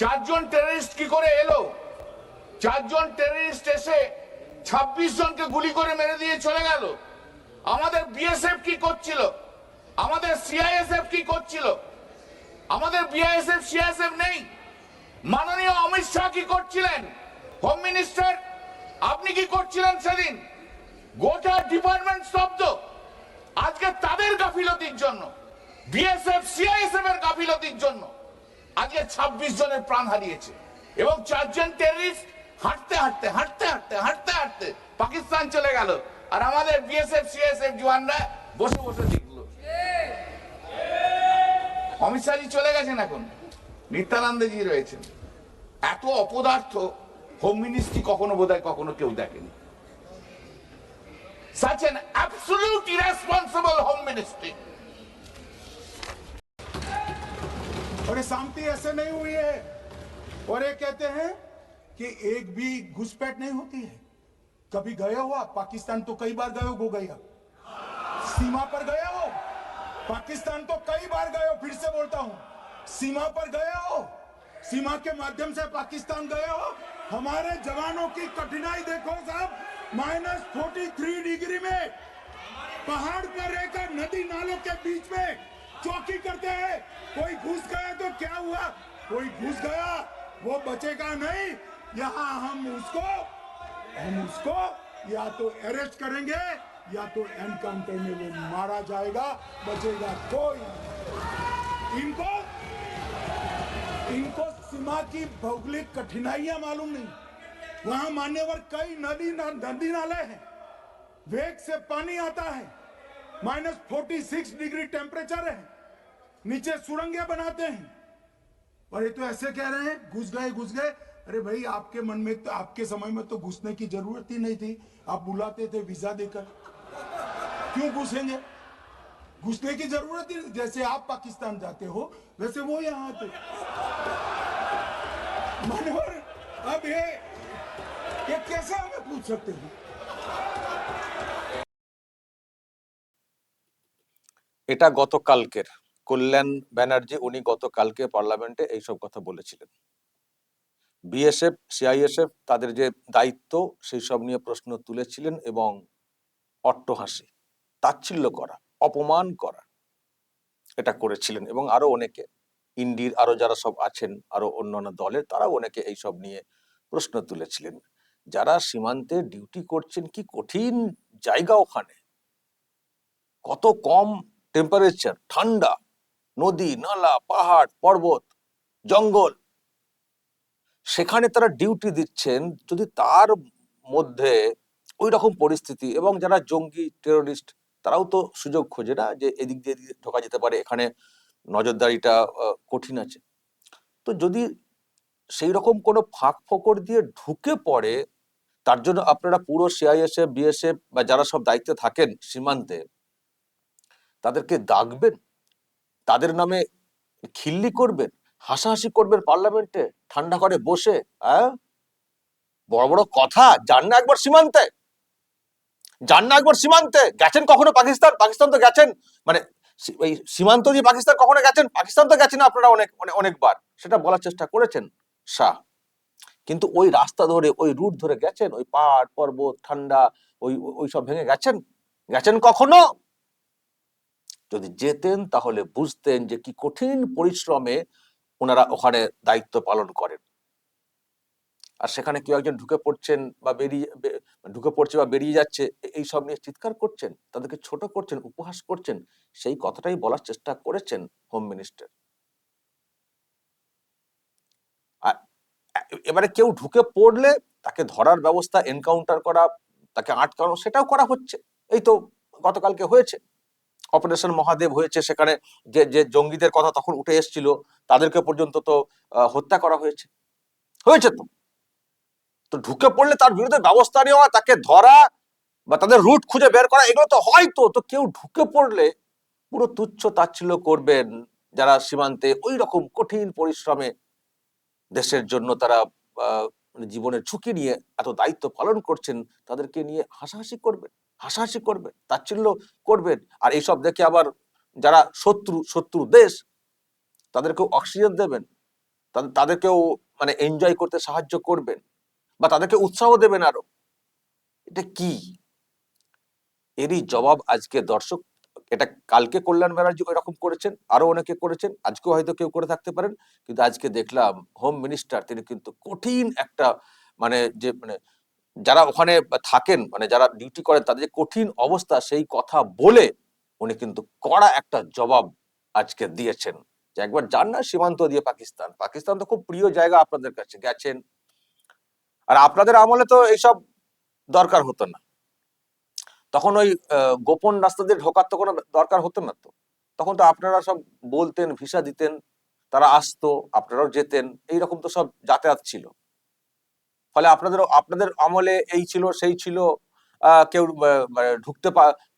চারজন টেররিস্ট কি করে এলো? চারজন টেররিস্ট এসে ছাব্বিশ জনকে গুলি করে মেরে দিয়ে চলে গেল। আমাদের বিএসএফ কি করছিল? আমাদের সিআইএসএফ কি করছিল? আমাদের বিআইএসএফ সিআইএসএফ নেই। মাননীয় অমিত শাহ কি করছিলেন? হোম মিনিস্টার আপনি কি করছিলেন সেদিন? গোটা ডিপার্টমেন্ট স্তব্ধ। আজকে তাদের গাফিলতির জন্য বিএসএফ সিআইএসএফ এর গাফিলতির জন্য। আজকে ছাব্বিশ জনের প্রাণ হারিয়েছে। এবং চারজন টেররিস্ট হাঁটতে হাঁটতে হাঁটতে হাঁটতে হাঁটতে হাঁটতে পাকিস্তান চলে গেল। আর আমাদের বিএসএফ সিএসএফ জওয়ানরা বসে বসে দেখল। অমিত চলে গেছেন এখন। নিত্যানন্দজি রয়েছেন। এত অপদার্থ হোম মিনিস্ট্রি কখনো বোধহয় কখনো কেউ দেখেনি। Such an absolute irresponsible home ministry ये शांति ऐसे नहीं हुई है। और ये कहते हैं कि एक भी घुसपैठ नहीं होती है। कभी गए हो आप पाकिस्तान तो कई बार गए हो, गो गया। सीमा पर गए हो? पाकिस्तान तो कई बार गए हो, फिर से बोलता हूँ। सीमा पर गए हो? सीमा के माध्यम से पाकिस्तान गए हो? हमारे जवानों की कठिनाई देखो साहब, माइनस फोर्टी थ्री डिग्री में, पहाड़ पर रहकर नदी नालों के बीच में चौकी करते हैं। कोई घुस गया तो क्या हुआ? कोई घुस गया, वो बचेगा नहीं। यहाँ हम उसको हम उसको या तो अरेस्ट करेंगे, या तो एनकाउंटर में वो मारा जाएगा, बचेगा कोई। इनको इनको सीमा की भौगोलिक कठिनाइयाँ मालूम नहीं। वहाँ मान्यवर कई नदी नदी नाले हैं। वेग से पानी आता है। Minus forty six degree temperature है। नीचे सुरंगें बनाते हैं और ये तो ऐसे कह रहे हैं घुस गए घुस गए अरे भाई आपके मन में तो आपके समय में तो घुसने की जरूरत ही नहीं थी आप बुलाते थे वीजा देकर क्यों घुसेंगे घुसने की जरूरत ही नहीं जैसे आप पाकिस्तान जाते हो वैसे वो यहाँ आते मान्यवर अब ये ये कैसे हमें पूछ सकते हैं এটা গতকালকের কল্যাণ ব্যানার্জি উনি গতকালকে পার্লামেন্টে এইসব কথা বলেছিলেন। বিএসএফ, সিআইএসএফ তাদের যে দায়িত্ব সেই সব নিয়ে প্রশ্ন তুলেছিলেন এবং অট্টহাসি, তাচ্ছিল্য করা, অপমান করা এটা করেছিলেন এবং আরও অনেকে, ইন্ডির আরও যারা সব আছেন, আরও অন্যান্য দলের তারাও অনেকে এইসব নিয়ে প্রশ্ন তুলেছিলেন। যারা সীমান্তে ডিউটি করছেন কি কঠিন জায়গা ওখানে? কত কম টেম্পারেচার ঠান্ডা। নদী, নালা, পাহাড়, পর্বত, জঙ্গল। সেখানে তারা ডিউটি দিচ্ছেন যদি তার মধ্যে ওই রকম পরিস্থিতি এবং যারা জঙ্গি টেরোরিস্ট তারাও তো সুযোগ খোঁজে না যে এদিক দিয়ে ঢোকা যেতে পারে, এখানে নজরদারিটা কঠিন আছে। তো যদি সেই রকম কোনো ফাঁক ফোকর দিয়ে ঢুকে পড়ে, তার জন্য আপনারা পুরো সিআইএসএফ বিএসএফ বা যারা সব দায়িত্বে থাকেন সীমান্তে, তাদেরকে ডাকবেন তাদের নামে খিল্লি করবেন, হাসাহাসি করবেন পার্লামেন্টে, ঠান্ডা করে বসে হ্যাঁ বড় বড় কথা, যান না একবার সীমান্তে। যান না একবার সীমান্তে। গেছেন কখনো পাকিস্তান? পাকিস্তান তো গেছেন। মানে এই সীমান্ত দিয়ে পাকিস্তান কখনো গেছেন? পাকিস্তান তো গেছেন আপনারা অনেক অনেক- অনেকবার। সেটা বলার চেষ্টা করেছেন, শাহ। কিন্তু ওই রাস্তা ধরে, ওই রুট ধরে গেছেন? ওই পাহাড়, পর্বত, ঠান্ডা, ওই ওই সব ভেঙে গেছেন? গেছেন কখনো? যদি যেতেন তাহলে বুঝতেন যে কি কঠিন পরিশ্রমে ওনারা ওখানে দায়িত্ব পালন করেন। আর সেখানে কেউ একজন ঢুকে পড়ছেন বা বেরিয়ে ঢুকে পড়ছে বা বেরিয়ে যাচ্ছে এই সব নিয়ে চিৎকার করছেন, তাদেরকে ছোট করছেন, উপহাস করছেন, সেই কথাটাই বলার চেষ্টা করেছেন হোম মিনিস্টার আর এবারে কেউ ঢুকে পড়লে তাকে ধরার ব্যবস্থা এনকাউন্টার করা, তাকে আটকানো, সেটাও করা হচ্ছে। এই তো গতকালকে হয়েছে। অপারেশন মহাদেব হয়েছে সেখানে যে যে জঙ্গিদের কথা তখন উঠে এসেছিল, তাদেরকে পর্যন্ত তো হত্যা করা হয়েছে। হয়েছে তো। তো ঢুকে পড়লে তার বিরুদ্ধে ব্যবস্থা নেওয়া, তাকে ধরা বা তাদের রুট খুঁজে বের করা, এগুলো তো হয়তো তো। কেউ ঢুকে পড়লে পুরো তুচ্ছ তাচ্ছিল্য করবেন যারা সীমান্তে ওই রকম কঠিন পরিশ্রমে দেশের জন্য তারা মানে জীবনের ঝুঁকি নিয়ে এত দায়িত্ব পালন করছেন, তাদেরকে নিয়ে হাসাহাসি করবেন। হাসাহাসি করবেন, তাচ্ছিল্য করবেন। আর এইসব দেখে আবার যারা শত্রু শত্রু দেশ, তাদেরকেও অক্সিজেন দেবেন। তাদেরকেও মানে এনজয় করতে সাহায্য করবেন বা তাদেরকে উৎসাহ দেবেন আরও। এটা কি? এরই জবাব আজকে দর্শক, এটা কালকে কল্যাণ ব্যানার্জি এরকম করেছেন, আরও অনেকে করেছেন, আজকেও হয়তো কেউ করে থাকতে পারেন। কিন্তু আজকে দেখলাম হোম মিনিস্টার তিনি কিন্তু কঠিন একটা মানে যে মানে যারা ওখানে থাকেন মানে যারা ডিউটি করেন, তাদের যে কঠিন অবস্থা সেই কথা বলে উনি কিন্তু কড়া একটা জবাব আজকে দিয়েছেন। যে একবার যান না সীমান্ত দিয়ে পাকিস্তান। পাকিস্তান তো খুব প্রিয় জায়গা আপনাদের কাছে। গেছেন। আর আপনাদের আমলে তো এইসব দরকার হতো না। তখন ওই গোপন রাস্তা দিয়ে ঢোকার তো কোনো দরকার হতো না তো। তখন তো আপনারা সব বলতেন, ভিসা দিতেন, তারা আসতো, আপনারাও যেতেন। এইরকম তো সব যাতায়াত ছিল। ফলে আপনাদের আপনাদের আমলে এই ছিল, সেই ছিল কেউ মানে ঢুকতে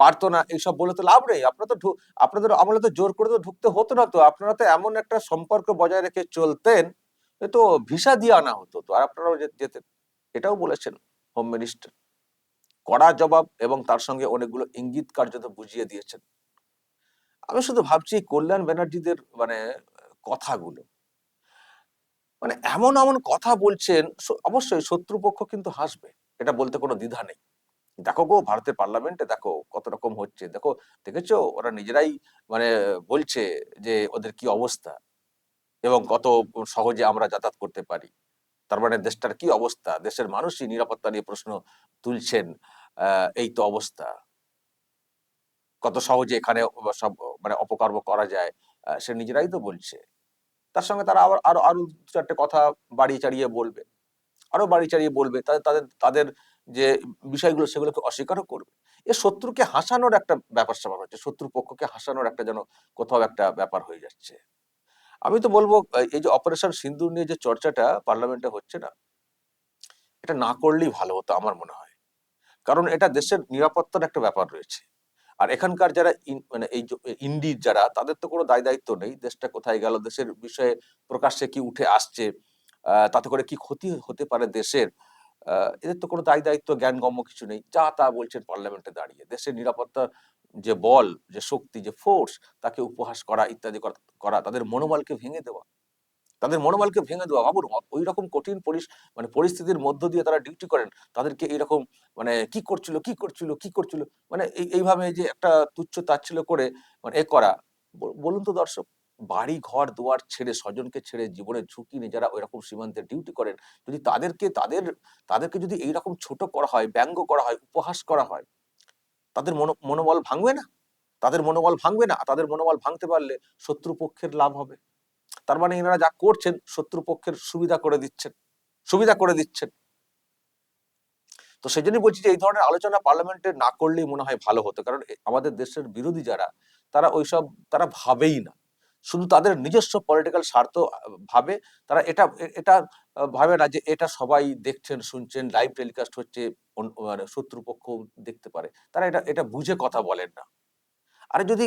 পারতো না, এইসব বলে তো লাভ নেই। আপনারা তো আপনাদের আমলে তো জোর করে তো ঢুকতে হতো না তো। আপনারা তো এমন একটা সম্পর্ক বজায় রেখে চলতেন তো ভিসা দিয়ে আনা হতো তো। আর আপনারাও যেতেন এটাও বলেছেন হোম মিনিস্টার কড়া জবাব এবং তার সঙ্গে অনেকগুলো ইঙ্গিত কার্যত বুঝিয়ে দিয়েছেন। আমি শুধু ভাবছি কল্যাণ ব্যানার্জিদের মানে কথাগুলো। মানে এমন এমন কথা বলছেন অবশ্যই শত্রুপক্ষ কিন্তু হাসবে। এটা বলতে কোনো দ্বিধা নেই। দেখো গো, ভারতের পার্লামেন্টে দেখো কত রকম হচ্ছে। দেখো, দেখেছ? ওরা নিজেরাই মানে বলছে যে ওদের কি অবস্থা এবং কত সহজে আমরা যাতায়াত করতে পারি। তার মানে দেশটার কি অবস্থা? দেশের মানুষই নিরাপত্তা নিয়ে প্রশ্ন তুলছেন এই তো অবস্থা। কত সহজে এখানে সব মানে অপকর্ম করা যায় সে নিজেরাই তো বলছে। তার সঙ্গে তারা আবার আরও আরও চারটে কথা বাড়িয়ে চাড়িয়ে বলবে। আরও বাড়ি চাড়িয়ে বলবে। তাদের তাদের তাদের যে বিষয়গুলো সেগুলোকে অস্বীকারও করবে। এ শত্রুকে হাসানোর একটা ব্যাপার স্যাপার হচ্ছে, শত্রু পক্ষকে হাসানোর একটা যেন কোথাও একটা ব্যাপার হয়ে যাচ্ছে। আমি তো বলব, এই যে অপারেশন সিন্দুর নিয়ে যে চর্চাটা পার্লামেন্টে হচ্ছে না, এটা না করলেই ভালো হতো আমার মনে হয়। কারণ এটা দেশের নিরাপত্তার একটা ব্যাপার রয়েছে। আর এখানকার যারা মানে এই ইন্ডির যারা, তাদের তো কোনো দায় দায়িত্ব নেই, দেশটা কোথায় গেল, দেশের বিষয়ে প্রকাশ্যে কি উঠে আসছে তাতে করে কি ক্ষতি হতে পারে দেশের এদের তো কোনো দায় দায়িত্ব, জ্ঞানগম্য কিছু নেই, যা তা বলছেন পার্লামেন্টে দাঁড়িয়ে, দেশের নিরাপত্তা যে বল, যে শক্তি, যে ফোর্স তাকে উপহাস করা, ইত্যাদি করা, তাদের মনোবলকে ভেঙে দেওয়া। তাদের মনোবলকে ভেঙে দেওয়া। ভাবুন ওই রকম কঠিন মানে পরিস্থিতির মধ্য দিয়ে তারা ডিউটি করেন। তাদেরকে এইরকম মানে কি করছিল কি করছিল কি করছিল? মানে এই এইভাবে যে একটা তুচ্ছ তাচ্ছিল করে মানে এ করা। বলুন তো দর্শক, বাড়ি ঘর দুয়ার ছেড়ে, স্বজনকে ছেড়ে, জীবনের ঝুঁকি নিয়ে যারা ওইরকম সীমান্তে ডিউটি করেন, যদি তাদেরকে তাদের তাদেরকে যদি এইরকম ছোট করা হয়, ব্যঙ্গ করা হয়, উপহাস করা হয়, তাদের মনো মনোবল ভাঙবে না? তাদের মনোবল ভাঙবে না? তাদের মনোবল ভাঙতে পারলে শত্রুপক্ষের লাভ হবে। তার মানে এনারা যা করছেন, শত্রুপক্ষের সুবিধা করে দিচ্ছেন, সুবিধা করে দিচ্ছেন। তো সেই জন্যই বলছি যে এই ধরনের আলোচনা পার্লামেন্টে না করলেই মনে হয় ভালো হতো, কারণ আমাদের দেশের বিরোধী যারা, তারা ওইসব, তারা ভাবেই না। শুধু তাদের নিজস্ব পলিটিক্যাল স্বার্থ ভাবে, তারা এটা এটা ভাবে না যে এটা সবাই দেখছেন, শুনছেন লাইভ টেলিকাস্ট হচ্ছে মানে শত্রুপক্ষ দেখতে পারে। তারা এটা এটা বুঝে কথা বলেন না। আরে যদি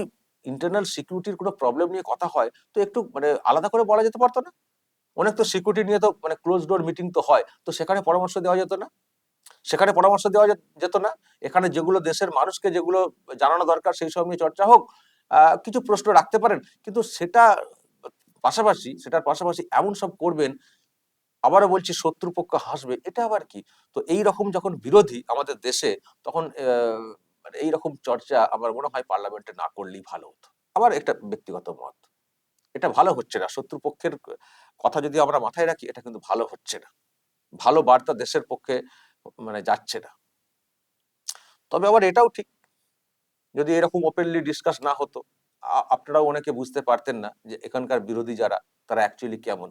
ইন্টারনাল সিকিউরিটির কোনো প্রবলেম নিয়ে কথা হয়, তো একটু মানে আলাদা করে বলা যেতে পারতো না? অনেক তো সিকিউরিটি নিয়ে তো মানে ক্লোজ ডোর মিটিং তো হয়, তো সেখানে পরামর্শ দেওয়া যেত না? সেখানে পরামর্শ দেওয়া যেত না? এখানে যেগুলো দেশের মানুষকে যেগুলো জানানো দরকার, সেই সব নিয়ে চর্চা হোক কিছু প্রশ্ন রাখতে পারেন। কিন্তু সেটা পাশাপাশি, সেটার পাশাপাশি এমন সব করবেন, আবারও বলছি শত্রুপক্ষ হাসবে, এটা আবার কি? তো এই রকম যখন বিরোধী আমাদের দেশে, তখন মানে এইরকম চর্চা আমার মনে হয় পার্লামেন্টে না করলেই ভালো হতো। আমার একটা ব্যক্তিগত মত। এটা ভালো হচ্ছে না। শত্রুপক্ষের কথা যদি আমরা মাথায় রাখি, এটা কিন্তু ভালো হচ্ছে না। ভালো বার্তা দেশের পক্ষে মানে যাচ্ছে না। তবে আবার এটাও ঠিক। যদি এরকম ওপেনলি ডিসকাস না হতো আপনারাও অনেকে বুঝতে পারতেন না যে এখানকার বিরোধী যারা, তারা অ্যাকচুয়ালি কেমন?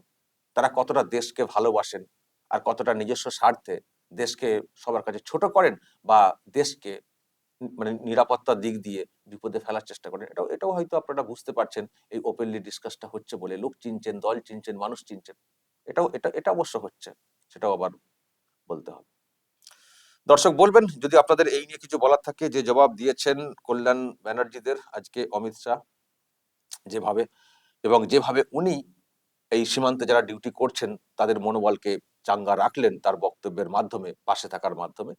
তারা কতটা দেশকে ভালোবাসেন? আর কতটা নিজস্ব স্বার্থে দেশকে সবার কাছে ছোট করেন বা দেশকে মানে নিরাপত্তার দিক দিয়ে বিপদে ফেলার চেষ্টা করেন। এটাও এটাও হয়তো আপনারা বুঝতে পারছেন এই ওপেনলি ডিসকাসটা হচ্ছে বলে। লোক চিনছেন, দল চিনছেন, মানুষ চিনছেন। এটাও, এটা এটা অবশ্য হচ্ছে। সেটাও আবার বলতে হবে। দর্শক বলবেন, যদি আপনাদের এই নিয়ে কিছু বলার থাকে, যে জবাব দিয়েছেন কল্যাণ ব্যানার্জিদের আজকে অমিত শাহ যেভাবে এবং যেভাবে উনি এই সীমান্তে যারা ডিউটি করছেন, তাদের মনোবলকে চাঙ্গা রাখলেন তার বক্তব্যের মাধ্যমে, পাশে থাকার মাধ্যমে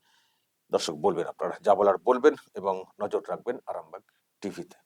দর্শক বলবেন আপনারা যা বলার বলবেন এবং নজর রাখবেন আরামবাগ টিভিতে।